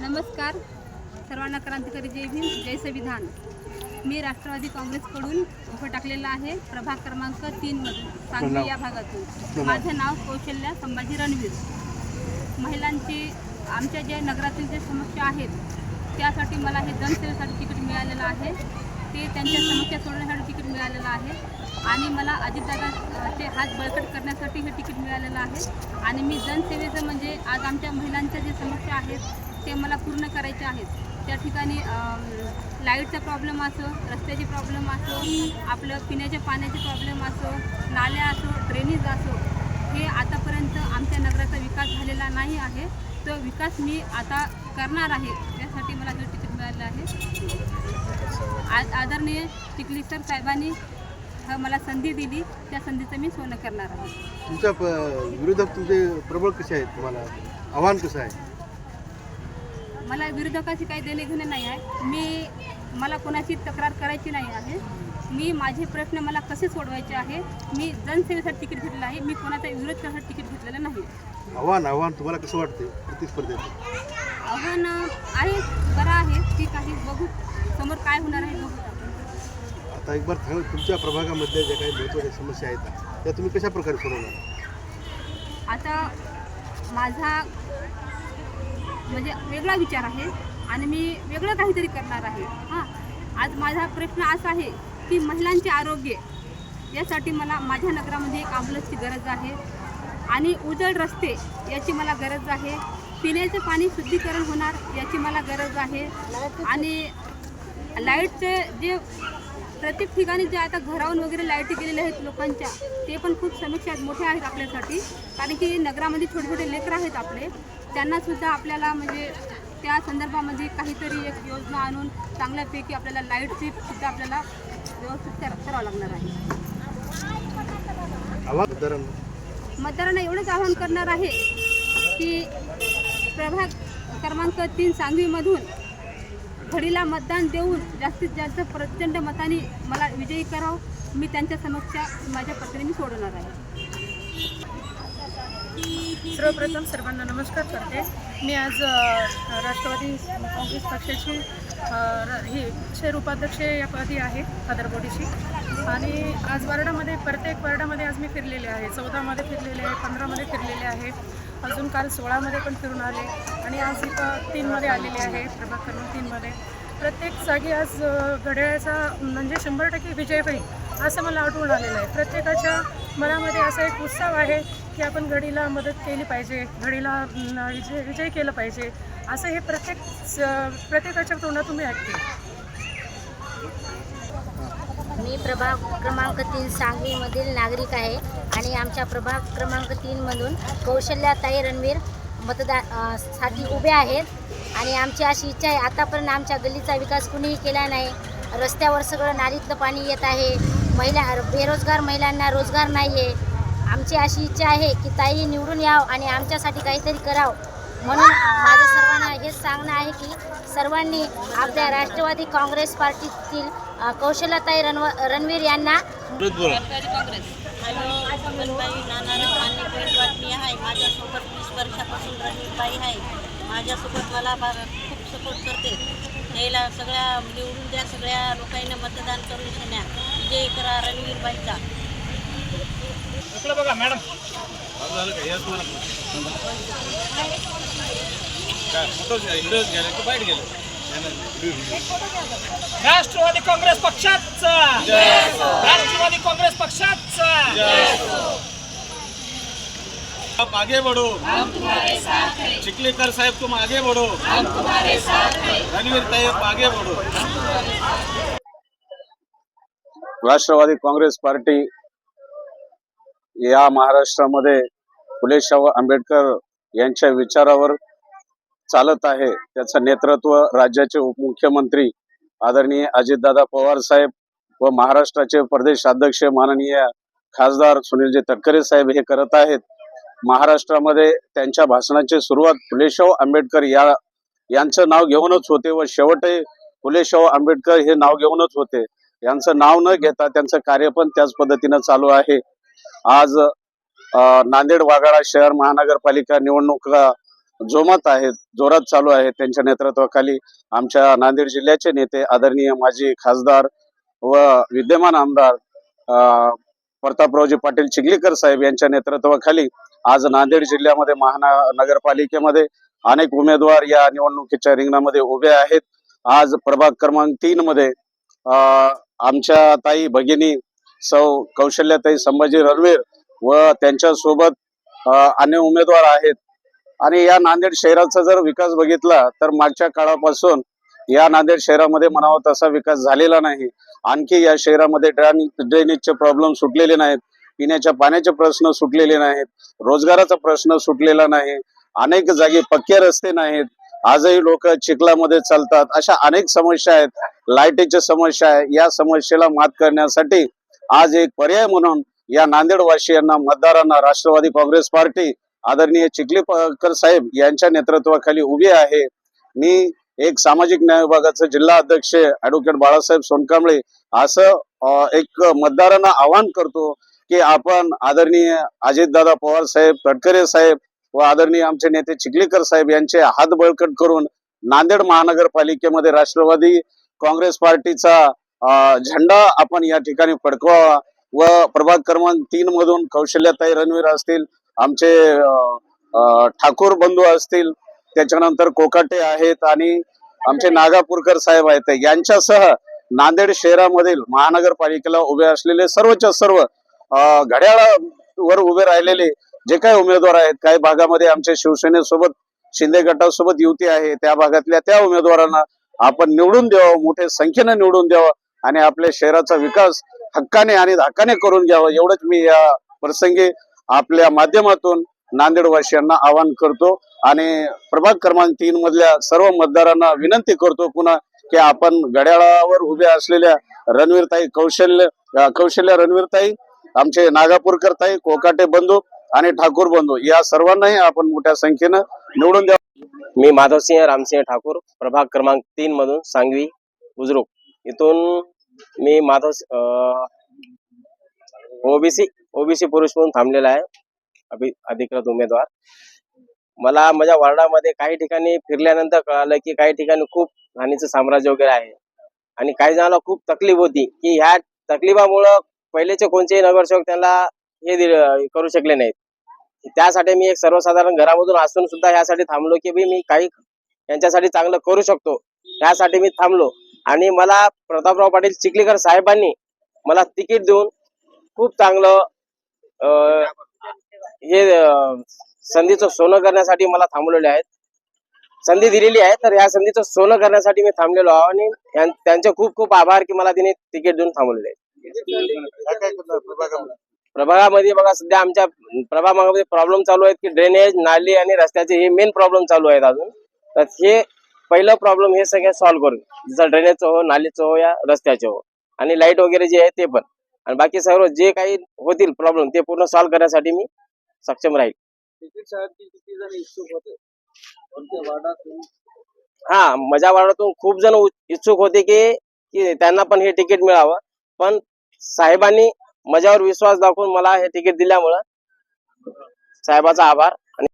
नमस्कार. सर्वांना क्रांतिकारी जय भीम जय संविधान. मी राष्ट्रवादी काँग्रेसकडून उभं टाकलेलं आहे प्रभाग क्रमांक तीनमधून सांगली या भागातून. माझं नाव कौशल्या संभाजी रणवीर. महिलांची आमच्या जे नगरातील जे समस्या आहेत त्यासाठी मला हे जनसेवेसाठी तिकीट मिळालेलं आहे. ते त्यांच्या समस्या सोडवण्यासाठी तिकीट मिळालेलं आहे. आणि मला अजितदादाचे हात बळकट करण्यासाठी हे तिकीट मिळालेलं आहे. आणि मी जनसेवेचं म्हणजे आज आमच्या महिलांच्या जे समस्या आहेत ते मला पूर्ण करायचे आहेत. त्या ठिकाणी लाईटचा प्रॉब्लेम असो रस्त्याची प्रॉब्लेम असो आपलं पिण्याच्या पाण्याचे प्रॉब्लेम असो नाल्या असो ड्रेनेज असो हे आतापर्यंत आमच्या नगराचा विकास झालेला नाही आहे. तो विकास मी आता करणार आहे त्यासाठी मला जो तिकीट मिळालं आहे. आज आदरणीय सर साहेबांनी ह- मला संधी दिली. त्या संधीचं मी सोनं करणार आहे. तुमच्या प- विरोधक तुमचे प्रबळ कसे आहेत? तुम्हाला आव्हान कसं आहे? मला विरोधकाशी काही देणे घेणे नाही आहे. मी मला कोणाची तक्रार करायची नाही आहे. मी माझे प्रश्न मला कसे सोडवायचे आहे? मी जनसेवेसाठी तिकीट घेतलेलं आहे. मी कोणाचा विरोध करण्यासाठी तिकीट घेतलेलं नाही. आव्हान आव्हान तुम्हाला कसं वाटते प्रतिस्पर्धेत आव्हान आहे बरं आहे ठीक आहे बघू. समोर काय होणार आहे बघू. आता एक बार सांगा तुमच्या प्रभागामधल्या ज्या काही महत्त्वाच्या समस्या आहेत त्या तुम्ही कशा प्रकारे सोडवणार? आता माझा म्हणजे वेगळा विचार आहे आणि मी वेगळं काहीतरी करणार आहे. हां. आज माझा प्रश्न असा आहे की महिलांचे आरोग्य यासाठी मला माझ्या नगरामध्ये एक ॲम्ब्युलन्सची गरज आहे आणि उजळ रस्ते याची मला गरज आहे. पिण्याचं पाणी शुद्धीकरण होणार याची मला गरज आहे. आणि लाईटचे जे प्रत्येक ठिकाणी जे आता घरावरून वगैरे लाईटी गेलेल्या आहेत लोकांच्या ते पण खूप समस्या मोठ्या आहेत आपल्यासाठी. कारण की नगरामध्ये छोटे छोटे लेकरं आहेत आपले. त्यांनासुद्धा आपल्याला म्हणजे त्या संदर्भामध्ये काहीतरी एक योजना आणून चांगल्यापैकी आपल्याला लाईटची सुद्धा आपल्याला व्यवस्थित कर करावं लागणार आहे. मतदारांना एवढंच आवाहन करणार आहे की प्रभाग क्रमांक तीन सांगवीमधून घडीला मतदान देऊन जास्तीत जास्त प्रचंड मताने मला विजयी करावं. मी त्यांच्या समस्या माझ्या पत्रे मी सोडवणार आहे. सर्वप्रथम सर्वांना नमस्कार करते. मी आज राष्ट्रवादी काँग्रेस पक्षाची र- ही शहर उपाध्यक्ष या पदी आहे खादरबोडीची आणि आज वार्डामध्ये प्रत्येक वार्डामध्ये आज मी फिरलेले आहे. चौदामध्ये फिरलेले आहे पंधरामध्ये फिरलेले आहे. अजून काल सोळामध्ये पण फिरून आले आणि आज इथं तीनमध्ये आलेले आहे प्रभाग क्रमांक तीनमध्ये. प्रत्येक जागी आज घड्याळाचा म्हणजे शंभर टक्के विजय होईल असं मला आठवून आलेलं आहे. प्रत्येकाच्या मनामध्ये असा एक उत्साह आहे की आपण घडीला मदत केली पाहिजे घडीला विजय विजय केलं पाहिजे. असं हे प्रत्येक स- प्रत्येकाच्या तोंडातून मी ऐकते. मी प्रभाग क्रमांक तीन सांगलीमधील नागरिक आहे आणि आमच्या प्रभाग क्रमांक तीनमधून कौशल्याताई रणवीर मतदारसाठी उभे आहेत. आणि आमची अशी इच्छा आहे आतापर्यंत आमच्या गल्लीचा विकास कुणीही केला नाही. रस्त्यावर सगळं नालीतलं पाणी येत आहे. महिला बेरोजगार महिलांना रोजगार नाही आहे आमची अशी इच्छा आहे की ताई निवडून याव आणि आमच्यासाठी काहीतरी करावं. म्हणून माझं सर्वांना हेच सांगणं आहे की सर्वांनी आपल्या राष्ट्रवादी काँग्रेस पार्टीतील अ, कौशल्याताई रणव रणवीर यांना. आणि वाटणी आहे. माझ्यासोबत वीस वर्षापासून रणवीरबाई आहे. माझ्यासोबत मला खूप सपोर्ट करते. यायला सगळ्या निवडून द्या सगळ्या लोकांना मतदान करून घेण्या. विजय करा रणवीरबाईचा. राष्ट्रवादी काँग्रेस पक्षाचा. राष्ट्रवादी काँग्रेस पक्षाचा. आप आगे बढ़ो चिखलीकर साहब तुम आगे बढ़ो रणवीर आप आगे बढ़ो राष्ट्रवादी काँग्रेस पार्टी या महाराष्ट्रामध्ये फुले शाहू आंबेडकर यांच्या विचारावर चालत आहे. त्याचं नेतृत्व राज्याचे उपमुख्यमंत्री आदरणीय अजितदादा पवार साहेब व महाराष्ट्राचे प्रदेश अध्यक्ष माननीय खासदार सुनीलजी तटकरे साहेब हे करत आहेत. महाराष्ट्रामध्ये त्यांच्या भाषणाची सुरुवात फुलेशाव आंबेडकर या यांचं नाव घेऊनच होते व शेवटही फुलेशाव आंबेडकर हे नाव घेऊनच होते. यांचं नाव न घेता त्यांचं कार्य पण त्याच पद्धतीनं चालू आहे. आज नांदेड वाघाळा शहर महानगरपालिका निवडणुका जोमात आहेत जोरात चालू आहेत. त्यांच्या नेतृत्वाखाली आमच्या नांदेड जिल्ह्याचे नेते आदरणीय माजी खासदार व विद्यमान आमदार प्रतापरावजी पाटील चिखलीकर साहेब यांच्या नेतृत्वाखाली आज नांदेड जिल्ह्यामध्ये महानगरपालिकेमध्ये अनेक उमेदवार या निवडणुकीच्या रिंगणामध्ये उभे आहेत. आज प्रभाग क्रमांक तीन मध्ये आमच्या ताई भगिनी सौ कौशल्याताई संभाजी रणवीर व त्यांच्यासोबत अन्य उमेदवार आहेत. आणि या नांदेड शहराचा जर विकास बघितला तर मागच्या काळापासून या नांदेड शहरामध्ये म्हणावा तसा विकास झालेला नाही. आणखी या शहरामध्ये ड्रेन ड्रेनेजचे प्रॉब्लेम सुटलेले नाहीत. पिण्याच्या पाण्याचे प्रश्न सुटलेले नाहीत. रोजगाराचा प्रश्न सुटलेला नाही. अनेक जागी पक्के रस्ते नाहीत. आजही लोक चिखलामध्ये चालतात. अशा अनेक समस्या आहेत. लाईटीची समस्या आहे. या समस्येला मात करण्यासाठी आज एक पर्याय म्हणून या नांदेडवासियांना मतदारांना राष्ट्रवादी काँग्रेस पार्टी आदरणीय चिखलीकर साहेब यांच्या नेतृत्वाखाली उभी आहे. मी एक सामाजिक न्याय विभागाचे जिल्हा अध्यक्ष ऍडव्होकेट बाळासाहेब सोनकांबळे असं एक मतदारांना आवाहन करतो की आपण आदरणीय अजितदादा पवार साहेब तटकरे साहेब व आदरणीय आमचे नेते चिखलीकर साहेब यांचे हात बळकट करून नांदेड महानगरपालिकेमध्ये राष्ट्रवादी काँग्रेस पार्टीचा झेंडा आपण या ठिकाणी फडकवावा व प्रभाग क्रमांक तीन मधून कौशल्याताई रणवीर असतील आमचे ठाकूर बंधू असतील त्याच्यानंतर कोकाटे आहेत आणि आमचे नागापूरकर साहेब आहेत. यांच्यासह नांदेड शहरामधील महानगरपालिकेला उभे असलेले सर्वच्या सर्व घड्याळावर उभे राहिलेले जे काही उमेदवार आहेत काही भागामध्ये आमच्या शिवसेनेसोबत शिंदे गटासोबत युती आहे त्या भागातल्या त्या उमेदवारांना आपण निवडून द्यावं मोठ्या संख्येने निवडून द्यावं आणि आपल्या शहराचा विकास हक्काने आणि धाकाने करून घ्यावं एवढंच मी या प्रसंगी आपल्या माध्यमातून नांदेडवासियांना आवाहन करतो आणि प्रभाग क्रमांक तीन मधल्या सर्व मतदारांना विनंती करतो पुन्हा की आपण घड्याळावर उभ्या असलेल्या रणवीरताई कौशल्य कौशल्य रणवीरताई आमचे नागापूरकर ताई कोकाटे बंधू आणि ठाकूर बंधू या सर्वांनाही आपण मोठ्या संख्येनं निवडून द्या. मी माधवसिंह रामसिंह ठाकूर प्रभाग क्रमांक तीन मधून सांगवी बुजुर्ग इथून मी माधव ओबीसी ओबीसी पुरुष म्हणून थांबलेला आहे. अधिकृत उमेदवार. मला माझ्या वार्डामध्ये काही ठिकाणी फिरल्यानंतर कळालं की काही ठिकाणी खूप हानीचं साम्राज्य वगैरे आहे. आणि काही जणांना खूप तकलीफ होती की ह्या तकलीफामुळं पहिलेचे कोणतेही नगरसेवक त्यांना हे करू शकले नाहीत. त्यासाठी मी एक सर्वसाधारण घरामधून असून सुद्धा ह्यासाठी थांबलो की मी काही यांच्यासाठी चांगलं करू शकतो. त्यासाठी मी थांबलो. आणि मला प्रतापराव पाटील चिखलीकर साहेबांनी मला तिकीट देऊन खूप चांगलं हे संधीचं सोनं करण्यासाठी मला थांबवलेले आहेत. संधी दिलेली आहे तर या संधीचं सोनं करण्यासाठी मी थांबलेलो आहो आणि त्यांचे खूप खूप आभार की मला तिने तिकीट देऊन थांबवलेले आहेत. प्रभागामध्ये बघा सध्या आमच्या प्रभागामध्ये प्रॉब्लेम चालू आहेत की ड्रेनेज नाली आणि रस्त्याचे हे मेन प्रॉब्लेम चालू आहेत अजून. तर हे पहिलं प्रॉब्लेम हे सगळे सॉल्व्ह करून जसं ड्रेनेजचं हो नालीचं हो या रस्त्याचं हो. आणि लाइट वगैरे जे आहे ते पण. आणि बाकी सर्व जे काही होतील प्रॉब्लेम ते पूर्ण सॉल्व्ह करण्यासाठी मी सक्षम राहील. हा माझ्या वार्डातून खूप जण इच्छुक होते की की त्यांना पण हे तिकीट मिळावं. पण साहेबांनी माझ्यावर विश्वास दाखवून मला हे तिकीट दिल्यामुळं साहेबाचा आभार.